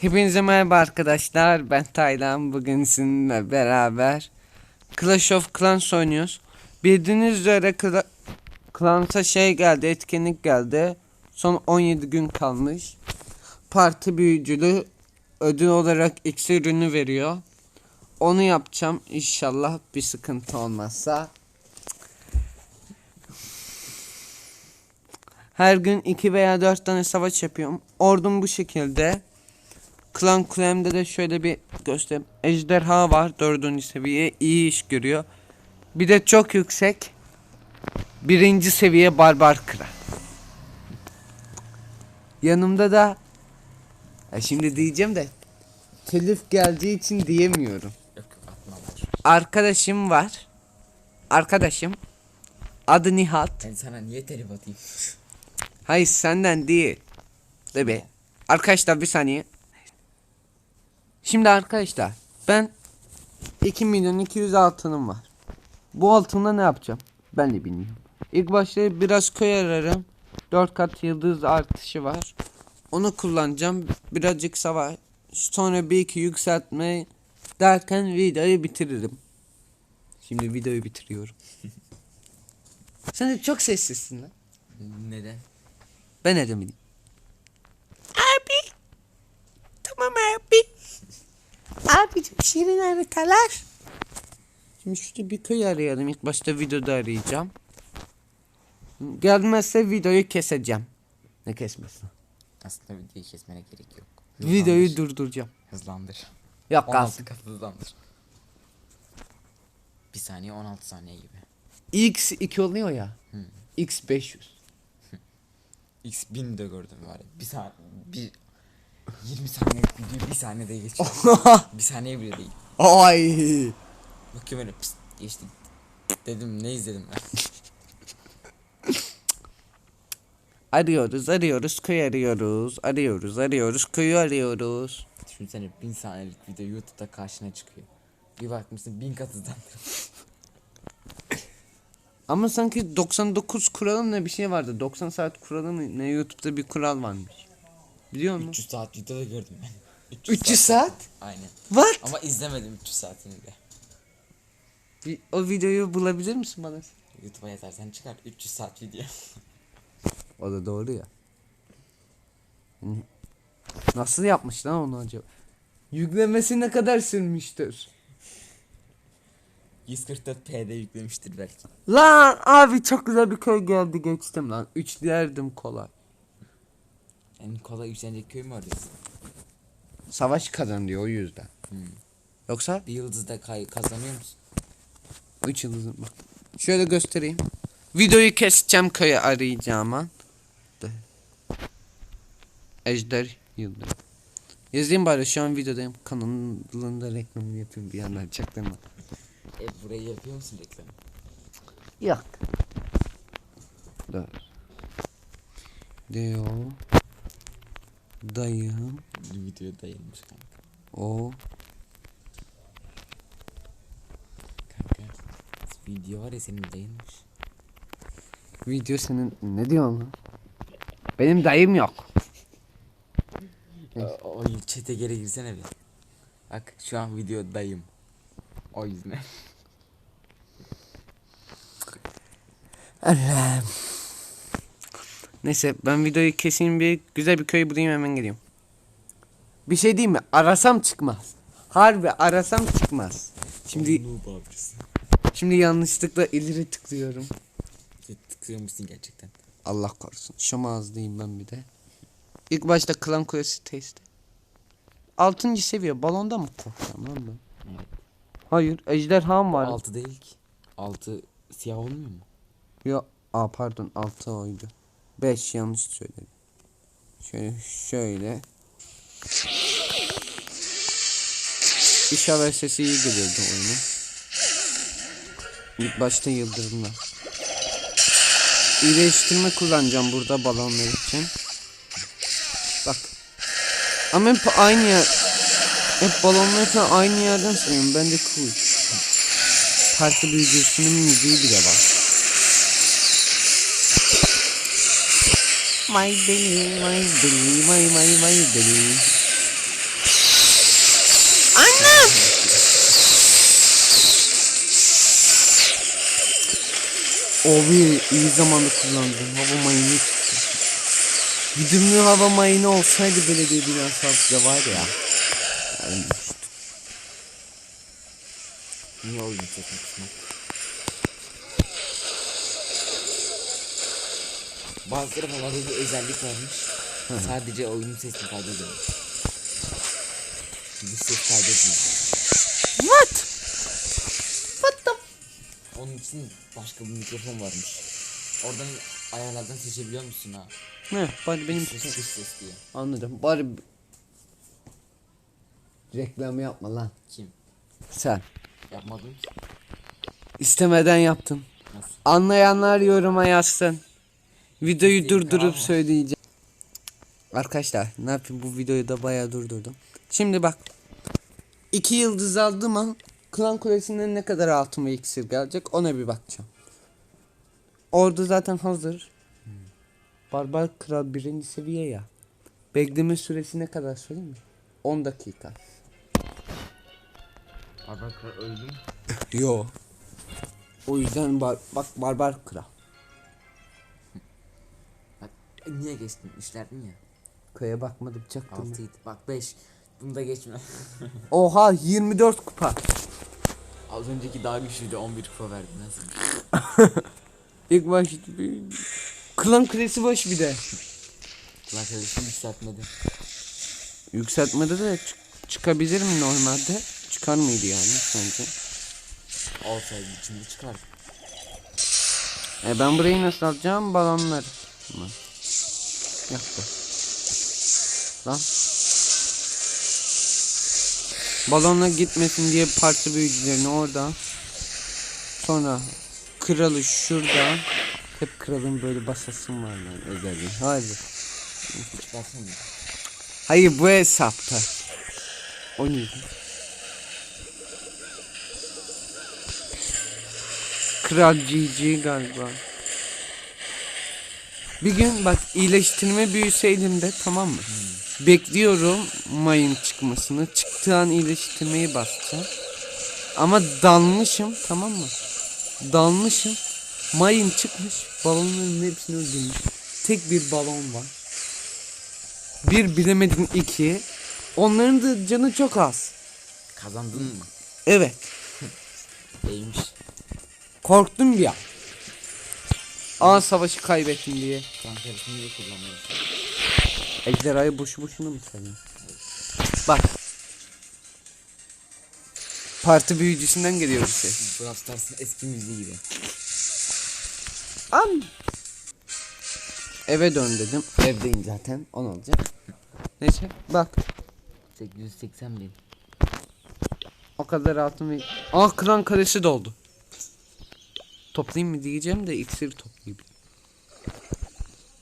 Hepinize merhaba arkadaşlar. Ben Taylan. Bugün sizinle beraber Clash of Clans oynuyoruz. Bildiğiniz üzere Cla Clans'a şey geldi, etkinlik geldi. Son 17 gün kalmış. Parti büyücülü ödül olarak X ürünü veriyor. Onu yapacağım inşallah bir sıkıntı olmazsa. Her gün 2 veya 4 tane savaş yapıyorum. Ordum bu şekilde. Klan Kulem'de de şöyle bir göstereyim. Ejderha var dördüncü seviye iyi iş görüyor. Bir de çok yüksek. Birinci seviye Barbar Kral. Yanımda da ya şimdi diyeceğim de telif geldiği için diyemiyorum. Arkadaşım var. Arkadaşım. Adı Nihat. Ben sana niye telif atayım? Hayır senden değil. Tabi. Arkadaşlar bir saniye. Şimdi arkadaşlar ben 2 milyon 200 altınım var. Bu altınla ne yapacağım? Ben de bilmiyorum. İlk başta biraz köy ararım. 4 kat yıldız artışı var. Onu kullanacağım. Birazcık savaş. Sonra bir iki yükseltme derken videoyu bitiririm. Şimdi videoyu bitiriyorum. Sen de çok sessizsin lan. Neden? Ben ne demeliyim? Abi. Tamam abi. Abicim şirin haritalar. Şimdi şurada bir köy arayalım. İlk başta videoda arayacağım. Gelmezse videoyu keseceğim. Ne kesmesi? Aslında videoyu kesmene gerek yok. Videoyu Hızlandır. durduracağım. Hızlandır. Yok 16 kalsın. kat hızlandır. Bir saniye 16 saniye gibi. X 2 oluyor ya. Hı. X 500. X 1000 de gördüm var. Bir saniye bir 20 saniye video bir saniyede geçiyor. bir saniye bile değil. Ay. Bakıyorum öyle pıst geçti. Dedim ne izledim ben. Arıyoruz, arıyoruz, köy arıyoruz, arıyoruz, arıyoruz, köyü arıyoruz. Düşünsene 1000 saniyelik video YouTube'da karşına çıkıyor. Bir bakmışsın 1000 kat hızlandırmış. Ama sanki 99 kuralı ne bir şey vardı. 90 saat kuralı ne YouTube'da bir kural varmış. Biliyor musun? 300 saat videoda gördüm ben. 300 saat? Aynen. What? Ama izlemedim 300 saatini de. Bir- o videoyu bulabilir misin bana? YouTube'a yazarsan çıkar 300 saat video. O da doğru ya. Nasıl yapmış lan onu acaba? Yüklemesi ne kadar sürmüştür? 144p'de yüklemiştir belki. Lan abi çok güzel bir köy geldi geçtim lan. 3 derdim kolay. En kolay yükselecek köy mü arıyorsun? Savaş kazan diyor o yüzden. Hmm. Yoksa Bir yıldızda kay kazanıyor musun? 3 yıldızım bak. Şöyle göstereyim. Videoyu keseceğim köyü arayacağım. De. Ejder Yıldırım. Yazayım bari şu an videodayım. Kanalında reklamını yapayım bir yandan çaktırma. E burayı yapıyor musun reklamı? Yok. Dur. Diyor. Dayım. Videoya dayanmış kanka. O. Kanka. Video var ya senin dayanmış. Video senin ne diyorsun lan? Benim dayım yok. O, chat'e geri girsene bir. Bak şu an video dayım. O yüzden. Allah'ım. Neyse ben videoyu keseyim bir güzel bir köy bulayım hemen geliyorum. Bir şey diyeyim mi? Arasam çıkmaz. Harbi arasam çıkmaz. Şimdi şimdi yanlışlıkla ileri tıklıyorum. Tıklıyormuşsun gerçekten. Allah korusun. Şom ağızlıyım ben bir de. İlk başta Klan Kulesi testi. Altıncı seviye balonda mı korkacağım lan ben? Evet. Hayır ejderham var. 6 değil ki. 6 siyah olmuyor mu? Yo, aa pardon 6 oydu. 5 yanlış söyledim. Şöyle şöyle. İnşallah sesi iyi geliyordu oyunun. İlk başta yıldırımlar. İyileştirme kullanacağım burada balonlar için. Bak. Ama hep aynı yer. Hep balonları falan aynı yerden sayıyorum. Ben de cool. Parti büyücüsünün müziği bile var. My deli, my deli, my my my deli. Annem! Abi iyi zamanda kullandım. Hava mayını tuttu. Güdümlü hava mayını olsaydı belediye binası altında var ya. Yani Niye oyun çekmek Bazıları falan bir özellik varmış. Sadece oyunun sesini kaydediyor. Dış ses kaydetmiyor. What? What the? Onun için başka bir mikrofon varmış. Oradan ayarlardan seçebiliyor musun ha? Ne? Bari benim ses, dış ses diye. Anladım. Bari reklam yapma lan. Kim? Sen. Yapmadım ki. İstemeden yaptın. Nasıl? Anlayanlar yoruma yazsın. Videoyu durdurup ama. söyleyeceğim. Arkadaşlar ne yapayım bu videoyu da bayağı durdurdum. Şimdi bak. iki yıldız aldım ama Klan Kulesi'nden ne kadar altın ve iksir gelecek ona bir bakacağım. Orada zaten hazır. Barbar Kral birinci seviye ya. Bekleme süresi ne kadar söyleyeyim mi? 10 dakika. Barbar Kral öldü mü? Yo. O yüzden bar bak Barbar Kral. E, niye geçtin? İşlerdin ya. Köye bakmadım çaktım. 6 Bak 5. Bunu da geçme. Oha 24 kupa. Az önceki daha güçlüydü 11 kupa verdi nasıl? İlk bir... Klan kulesi boş bir de. Klan Kalesi'ni yükseltmedi. Yükseltmede de çık- çıkabilir mi normalde? Çıkar mıydı yani sence? Olsaydı içinde çıkar. E ben burayı nasıl alacağım? Balonları. Tamam. Yaktı. Lan. Balonla gitmesin diye parça büyücülerini orada. Sonra kralı şurada. Hep kralın böyle basasım var lan özelliği. Çıkarsana. Hayır bu hesapta. O neydi? Kral GG galiba. Bir gün bak iyileştirme büyüsü elimde tamam mı? Bekliyorum mayın çıkmasını. Çıktığı an iyileştirmeyi basacağım. Ama dalmışım tamam mı? Dalmışım. Mayın çıkmış. Balonların hepsini öldürmüş. Tek bir balon var. Bir bilemedin iki. Onların da canı çok az. Kazandın mı? Evet. Değmiş. Korktum ya. Aa savaşı kaybettim diye. Klan Kalesi'ni niye kullanmıyorsun? Ejderhayı boşu boşuna mı sanıyorsun? Bak. Parti büyücüsünden geliyor bir ses. Brawl Stars'ın eski müziği gibi. An. Eve dön dedim. Evdeyim zaten. On olacak. Neyse bak. 880 bin. O kadar altın ve... Ah klan karesi doldu. Toplayayım mı diyeceğim de iksir toplayayım.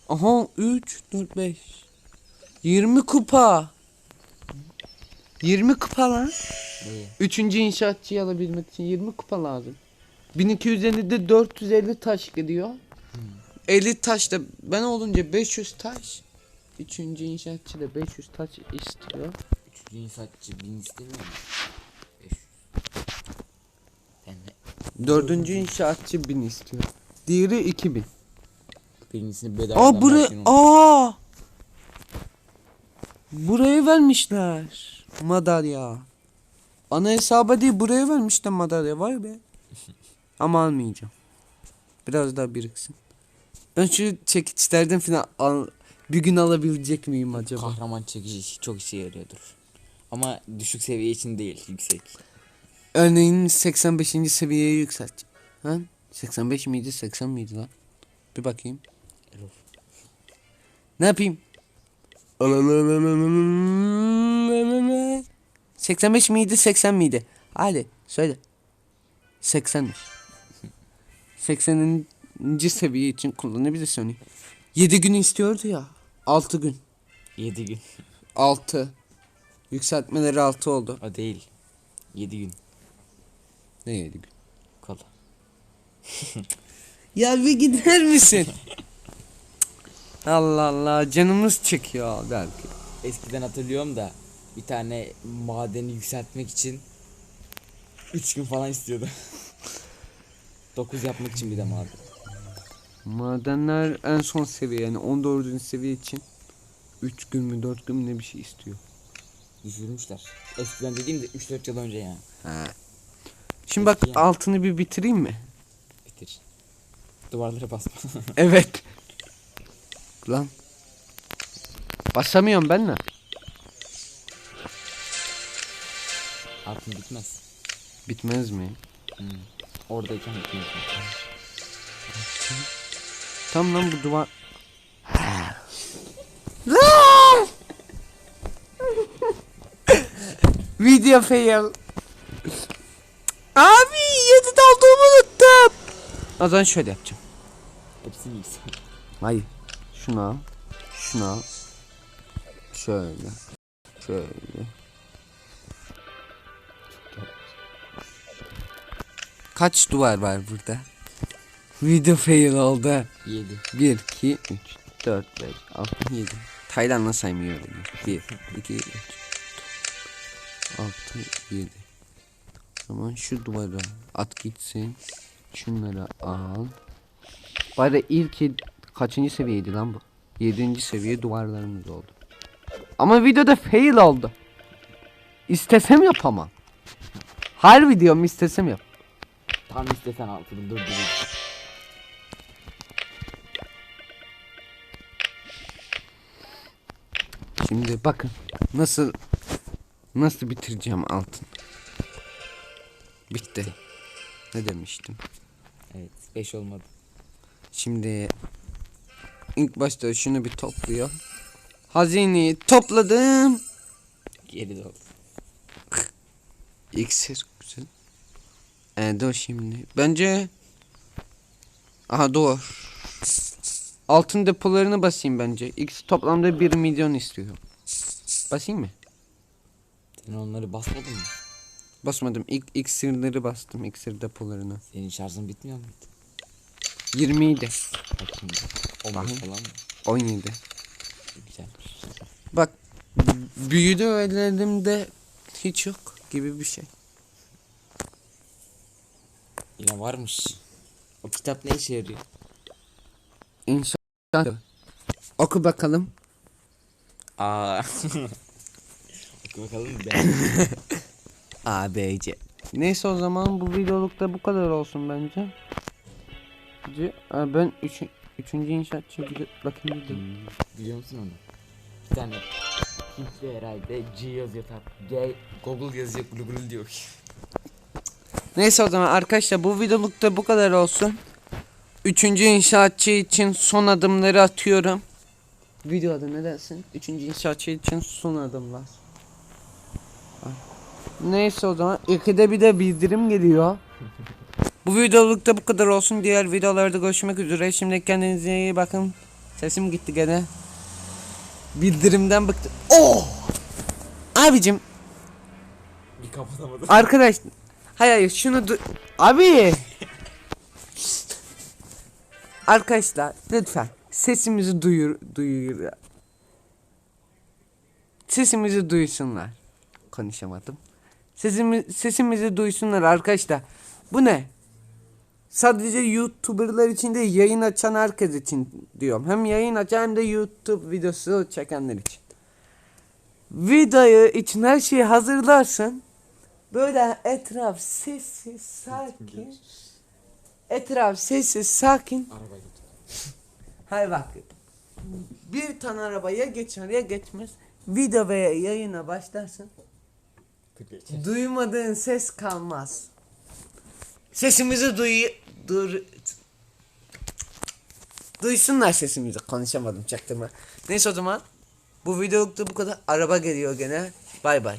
Aha 3, 4, 5. 20 kupa. 20 kupa lan. İyi. Üçüncü inşaatçıyı alabilmek için 20 kupa lazım. 1250'de 450 taş gidiyor. 50 taş da ben olunca 500 taş. Üçüncü inşaatçı da 500 taş istiyor. Üçüncü insaatçı 1000 istemiyor mu? 500. Ben de Dördüncü inşaatçı 1000 istiyor. Diğeri 2000. birincisini bedava Aa buraya aa. Buraya vermişler madalya. Ana hesaba değil buraya vermişler madalya vay be. Ama almayacağım. Biraz daha biriksin. Ben şu çekiçlerden falan al, bir gün alabilecek miyim acaba? Kahraman çekici çok işe yarıyordur. Ama düşük seviye için değil, yüksek. Örneğin 85. seviyeye yükselt. Ha? 85 miydi 80 miydi lan? Bir bakayım. Ne yapayım? 85 miydi 80 miydi? Hadi söyle. 80'miş. 80. seviye için kullanabilirsin onu. 7 gün istiyordu ya. 6 gün. 7 gün. 6. Yükseltmeleri 6 oldu. O değil. 7 gün. Ne 7 gün? Kola. Ya bir gider misin? Allah Allah canımız çekiyor belki. Eskiden hatırlıyorum da bir tane madeni yükseltmek için 3 gün falan istiyordu. 9 yapmak için bir de maden. Madenler en son seviye yani 14. seviye için 3 gün mü 4 gün mü ne bir şey istiyor. Düşürmüşler. Eskiden dediğim de 3-4 yıl önce yani. He. Şimdi bak Peki. altını bir bitireyim mi? Bitir. Duvarlara basma. Evet. Lan. Basamıyorum ben de. Altın bitmez. Bitmez mi? Hmm. Oradayken bitmez. Tam lan bu duvar. Video fail. Abi yedi olduğumu unuttum. O zaman şöyle yapacağım. Hepsini yiysin. Hayır. Şunu al. Şöyle. Şöyle. Kaç duvar var burada? Video fail oldu. 7. 1, 2, 3, 4, 5, 6, 7. Tayland'la saymıyor beni. 1, 2, 3, 6, 7. Zaman şu duvara at gitsin. Şunları al. Bari ilk kaçıncı seviyeydi lan bu? 7. seviye duvarlarımız oldu. Ama videoda fail oldu. İstesem yapamam. Her videomu istesem yap. Tam istesen altını dur dur. Şimdi bakın nasıl nasıl bitireceğim altın. Bitti. Ne demiştim? Evet 5 olmadı. Şimdi ilk başta şunu bir topluyor. Hazineyi topladım. Geri doldu. İksir güzel. E, dur şimdi. Bence Aha dur. Altın depolarını basayım bence. X toplamda 1 milyon istiyor. Basayım mı? Sen onları basmadın mı? Basmadım. İlk iksirleri bastım. İksir depolarını. Senin şarjın bitmiyor muydu? 20 idi. Bak şimdi. 15 Bakayım. falan mı? 17. Güzelmiş. Bak büyüdü elimde hiç yok gibi bir şey. Yine varmış. O kitap ne işe yarıyor? İnşallah. Oku bakalım. Aa. Oku bakalım ben. A, B, C. Neyse o zaman bu videolukta bu kadar olsun bence. Ben üç, üçüncü inşaatçı gidip bakayım dedim. Biliyor musun onu? Bir tane Hintli herhalde G yazıyor tat. G Google yazıyor gulu gulu diyor. Neyse o zaman arkadaşlar bu videolukta bu kadar olsun. Üçüncü inşaatçı için son adımları atıyorum. Video adı ne dersin? Üçüncü inşaatçı için son adımlar. Ah. Neyse o zaman ikide bir de bildirim geliyor. bu videolukta bu kadar olsun. Diğer videolarda görüşmek üzere. Şimdi kendinize iyi bakın. Sesim gitti gene. Bildirimden bıktım. Oh! Abicim Bir kapatamadım. Arkadaş hayır hayır şunu du- abi Arkadaşlar lütfen sesimizi duyur duyur Sesimizi duysunlar. Konuşamadım. Sesimi, sesimizi duysunlar arkadaşlar. Bu ne? Sadece YouTuber'lar için değil yayın açan herkes için diyorum. Hem yayın açan hem de YouTube videosu çekenler için. Videoyu için her şeyi hazırlarsın. Böyle etraf sessiz sakin. Etraf sessiz sakin. Hayır bak. Bir tane araba ya geçer ya geçmez. Video veya yayına başlarsın. Geçer. Duymadığın ses kalmaz. Sesimizi duy dur Duysunlar sesimizi. Konuşamadım çaktırma. Neyse o zaman bu videolukta bu kadar. Araba geliyor gene. Bay bay.